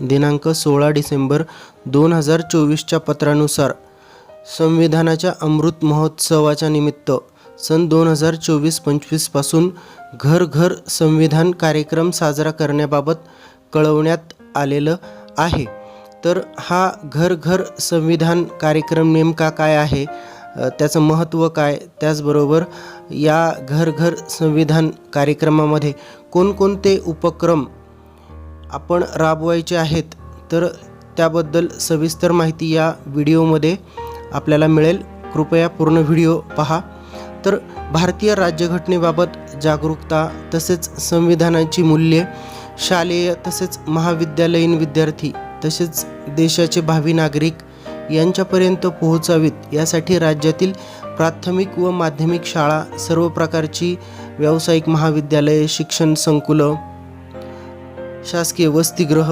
दिनांक सोळा डिसेंबर दोन हजार चोवीसच्या पत्रानुसार संविधानाच्या अमृत महोत्सवाच्या निमित्त सन दोन हजार चोवीस पंचवीसपासून घर घर संविधान कार्यक्रम साजरा करण्याबाबत कळवण्यात आलेलं आहे. तर हा घर घर संविधान कार्यक्रम नेमका काय आहे? त्याचं महत्त्व काय? त्याचबरोबर या घर घर संविधान कार्यक्रमामध्ये कोणकोणते उपक्रम आपण राबवायचे आहेत तर त्याबद्दल सविस्तर माहिती या व्हिडिओमध्ये आपल्याला मिळेल. कृपया पूर्ण व्हिडिओ पहा. तर भारतीय राज्यघटनेबाबत जागरूकता तसेच संविधानाची मूल्ये शालेय तसेच महाविद्यालयीन विद्यार्थी तसेच देशाचे भावी नागरिक यांच्यापर्यंत पोहोचावीत यासाठी राज्यातील प्राथमिक व माध्यमिक शाळा सर्व प्रकारची व्यावसायिक महाविद्यालये शिक्षण संकुलं शासकीय वसतिगृह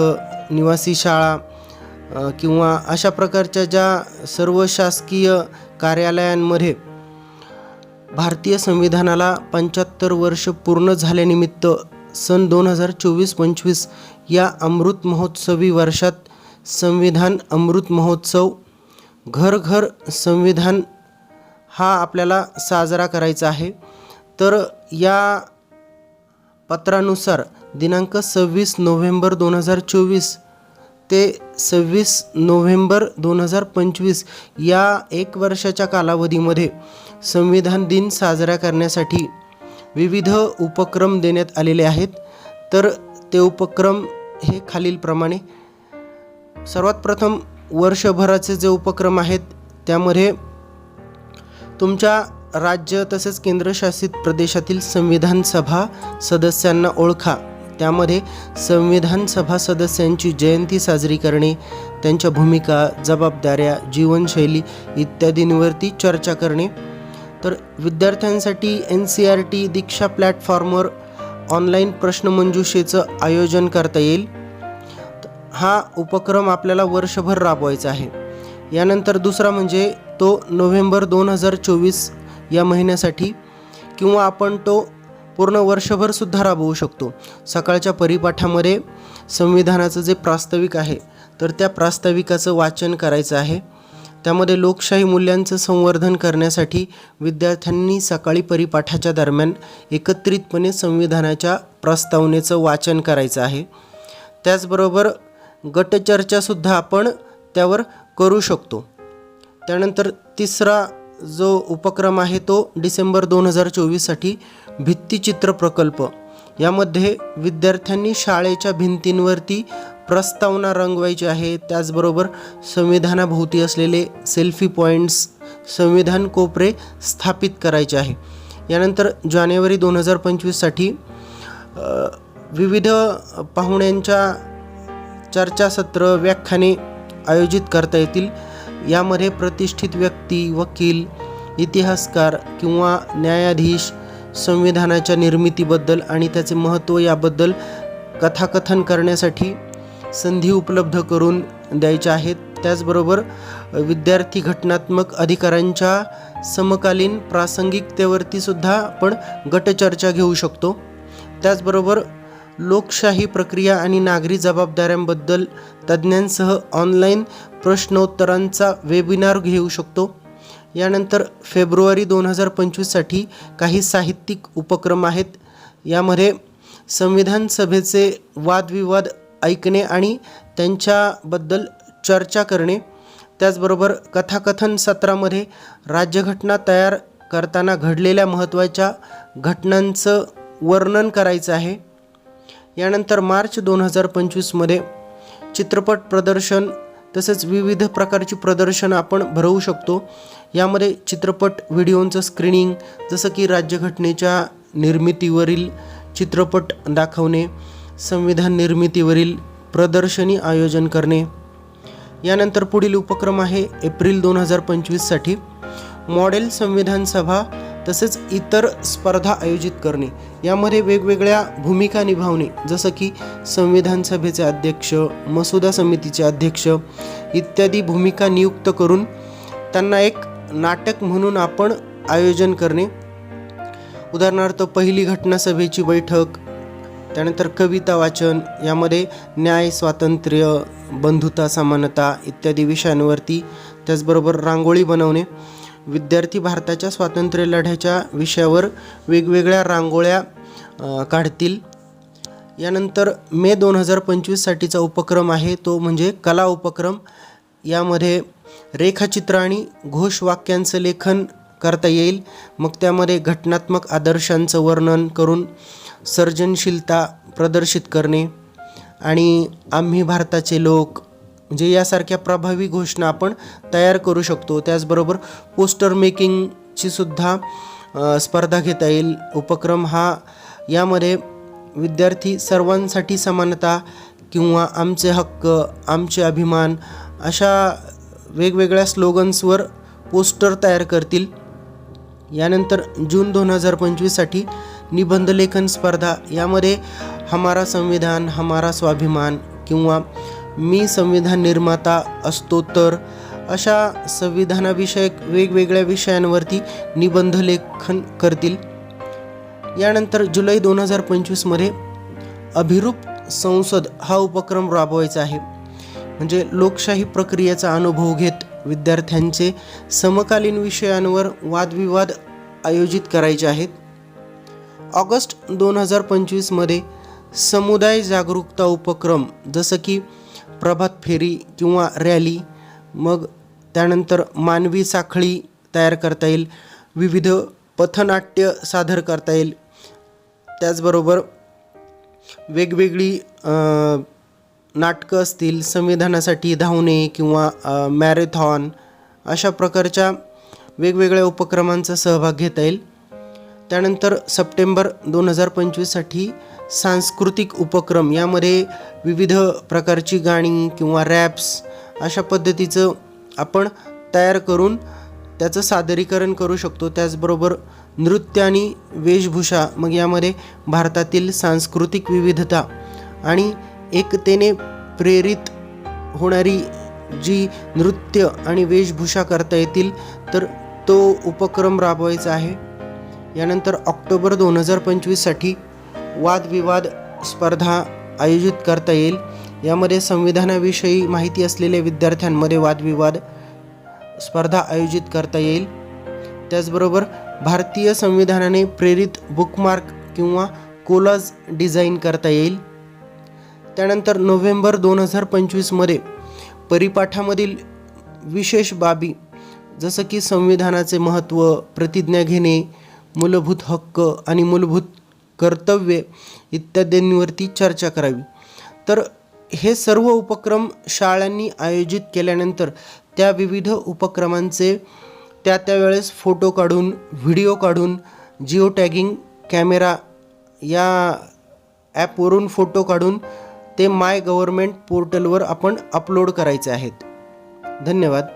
निवासी शाळा किंवा अशा प्रकारच्या ज्या सर्व शासकीय कार्यालयांमध्ये भारतीय संविधानाला पंच्याहत्तर वर्ष पूर्ण झाल्यानिमित्त सन दोन हजार चोवीस पंचवीस या अमृत महोत्सवी वर्षात संविधान अमृत महोत्सव घर घर संविधान हा आपल्याला साजरा करायचा आहे. तर या पत्रानुसार दिनांक सव्वीस नोव्हेंबर दोन हजार चोवीस ते सव्वीस नोव्हेंबर दोन हजार पंचवीस या एक वर्षाच्या कालावधीमध्ये संविधान दिन साजरा करण्यासाठी विविध उपक्रम देण्यात आलेले आहेत. तर ते उपक्रम हे खालीलप्रमाणे. सर्वात प्रथम वर्षभराचे जे उपक्रम आहेत त्यामध्ये तुमच्या राज्य तसेच केंद्रशासित प्रदेशातील संविधान सभा सदस्यांना ओळखा. त्यामध्ये संविधान सभा सदस्यांची जयंती साजरी करणे त्यांच्या भूमिका जबाबदाऱ्या जीवनशैली इत्यादींवरती चर्चा करणे. तर विद्यार्थ्यांसाठी N C R T Diksha प्लॅटफॉर्मवर ऑनलाईन प्रश्नमंजुषेचं आयोजन करता येईल. हा उपक्रम आपल्याला वर्षभर राबवायचा आहे. यानंतर दुसरा म्हणजे तो नोव्हेंबर दोन हजार चोवीस या महिन्यासाठी किंवा आपण तो पूर्ण वर्षभर सुद्धा राबवू शकतो. सकाळच्या परिपाठामध्ये संविधानाचं जे प्रास्ताविक आहे तर त्या प्रास्ताविकाचं वाचन करायचं आहे. त्यामध्ये लोकशाही मूल्यांचं संवर्धन करण्यासाठी विद्यार्थ्यांनी सकाळी परिपाठाच्या दरम्यान एकत्रितपणे संविधानाच्या प्रस्तावनेचं वाचन करायचं आहे. त्याचबरोबर गटचर्चासुद्धा आपण त्यावर करू शकतो. त्यानंतर तिसरा जो उपक्रम आहे तो डिसेंबर दोन हजार चोवीससाठी भित्तिचित्र प्रकल्प. यामध्ये विद्यार्थ्यांनी शाळेच्या भिंतींवरती प्रस्तावना रंगवायची आहे. त्याचबरोबर संविधानाभोवती असलेले सेल्फी पॉईंट्स संविधान कोपरे स्थापित करायचे आहे. यानंतर जानेवारी दोन हजार पंचवीससाठी विविध पाहुण्यांच्या चर्चासत्र व्याख्याने आयोजित करता येतील. यामध्ये प्रतिष्ठित व्यक्ती वकील इतिहासकार किंवा न्यायाधीश संविधानाच्या निर्मितीबद्दल आणि त्याचे महत्त्व याबद्दल कथाकथन करण्यासाठी संधी उपलब्ध करून द्यायच्या आहेत. त्याचबरोबर विद्यार्थी घटनात्मक अधिकारांच्या समकालीन प्रासंगिकतेवरती सुद्धा आपण गटचर्चा घेऊ शकतो. त्याचबरोबर लोकशाही प्रक्रिया आणि नागरी जबाबदाऱ्यांबद्दल तज्ज्ञांसह ऑनलाईन प्रश्नोत्तरांचा वेबिनार घेऊ शकतो. यानंतर फेब्रुवारी दोन हजार पंचवीससाठी काही साहित्यिक उपक्रम आहेत. यामध्ये संविधान सभेचे वादविवाद ऐकणे आणि त्यांच्याबद्दल चर्चा करणे त्याचबरोबर कथाकथन सत्रामध्ये राज्यघटना तयार करताना घडलेल्या महत्त्वाच्या घटनांचं वर्णन करायचं आहे. यानंतर मार्च दोन हजार पंचवीसमध्ये चित्रपट प्रदर्शन तसेच विविध प्रकारची प्रदर्शन आपण भरवू शकतो. यामध्ये चित्रपट व्हिडिओंचं स्क्रीनिंग जसं की राज्यघटनेच्या निर्मितीवरील चित्रपट दाखवणे संविधान निर्मितीवरील प्रदर्शनी आयोजन करणे. यानंतर पुढील उपक्रम आहे एप्रिल दोन हजार पंचवीससाठी मॉडेल संविधान सभा तसेच इतर स्पर्धा आयोजित करणे. यामध्ये वेगवेगळ्या भूमिका निभावणे जसं की संविधान सभेचे अध्यक्ष मसुदा समितीचे अध्यक्ष इत्यादी भूमिका नियुक्त करून त्यांना एक नाटक म्हणून आपण आयोजन करणे. उदाहरणार्थ पहिली घटना सभेची बैठक त्यानंतर कविता वाचन यामध्ये न्याय स्वातंत्र्य बंधुता समानता इत्यादी विषयांवरती त्याचबरोबर रांगोळी बनवणे. विद्यार्थी भारताच्या स्वातंत्र्य लढ्याच्या विषयावर वेगवेगळ्या रांगोळ्या काढतील. यानंतर मे दोन हजार पंचवीससाठीचा उपक्रम आहे. तो म्हणजे कला उपक्रम. यामध्ये रेखाचित्र आणि घोषवाक्यांचं लेखन करता येईल. मग त्यामध्ये घटनात्मक आदर्शांचं वर्णन करून सर्जनशीलता प्रदर्शित करणे. आणि आम्ही भारताचे लोक म्हणजे यासारख्या प्रभावी घोषणा आपण तयार करू शकतो. त्याचबरोबर पोस्टर मेकिंगची सुद्धा स्पर्धा घेता येईल. उपक्रम हा यामध्ये विद्यार्थी सर्वांसाठी समानता किंवा आमचे हक्क आमचे अभिमान अशा वेगवेगळ्या स्लोगन्सवर पोस्टर तयार करतील. यानंतर जून दोन हजार पंचवीससाठी निबंध लेखन स्पर्धा. यामध्ये हमारा संविधान हमारा स्वाभिमान किंवा मी संविधान निर्माता असतो तर अशा संविधानाविषयक वेगवेगळ्या विषयांवरती निबंध लेखन करतील. यानंतर जुलै दोन हजार पंचवीसमध्ये अभिरूप संसद हा उपक्रम राबवायचा आहे. म्हणजे लोकशाही प्रक्रियेचा अनुभव घेत विद्यार्थ्यांचे समकालीन विषयांवर वादविवाद आयोजित करायचे आहेत. ऑगस्ट दोन हजार पंचवीसमध्ये समुदाय जागरूकता उपक्रम जसं की प्रभात फेरी किंवा रॅली मग त्यानंतर मानवी साखळी तयार करता येईल विविध पथनाट्य सादर करता येईल. त्याचबरोबर वेगवेगळी नाटकं असतील संविधानासाठी धावणे किंवा मॅरेथॉन अशा प्रकारच्या वेगवेगळ्या उपक्रमांचा सहभाग घेता येईल. त्यानंतर सप्टेंबर दोन हजार पंचवीससाठी सांस्कृतिक उपक्रम यामध्ये विविध प्रकारची गाणी किंवा रॅप्स अशा पद्धतीचं आपण तयार करून त्याचं सादरीकरण करू शकतो. त्याचबरोबर नृत्य आणि वेशभूषा मग यामध्ये भारतातील सांस्कृतिक विविधता आणि एकतेने प्रेरित होणारी जी नृत्य आणि वेशभूषा करता येतील तर तो उपक्रम राबवायचा आहे. यानंतर ऑक्टोबर दोन हजार पंचवीससाठी वादविवाद स्पर्धा आयोजित करता येईल. यामध्ये संविधानाविषयी माहिती असलेल्या विद्यार्थ्यांमध्ये वादविवाद स्पर्धा आयोजित करता येईल. त्याचबरोबर भारतीय संविधानाने प्रेरित बुकमार्क किंवा कोलाज डिझाईन करता येईल. त्यानंतर नोव्हेंबर दोन हजार पंचवीसमध्ये परिपाठामधील विशेष बाबी जसं की संविधानाचे महत्त्व प्रतिज्ञा घेणे मूलभूत हक्क आणि मूलभूत कर्तव्ये इत्यादींवरती चर्चा करावी. तर हे सर्व उपक्रम शाळांनी आयोजित केल्यानंतर त्या विविध उपक्रमांचे त्या त्यावेळेस फोटो काढून व्हिडिओ काढून जिओ टॅगिंग कॅमेरा या ॲपवरून फोटो काढून ते माय गव्हर्मेंट पोर्टलवर आपण अपलोड करायचे आहेत. धन्यवाद.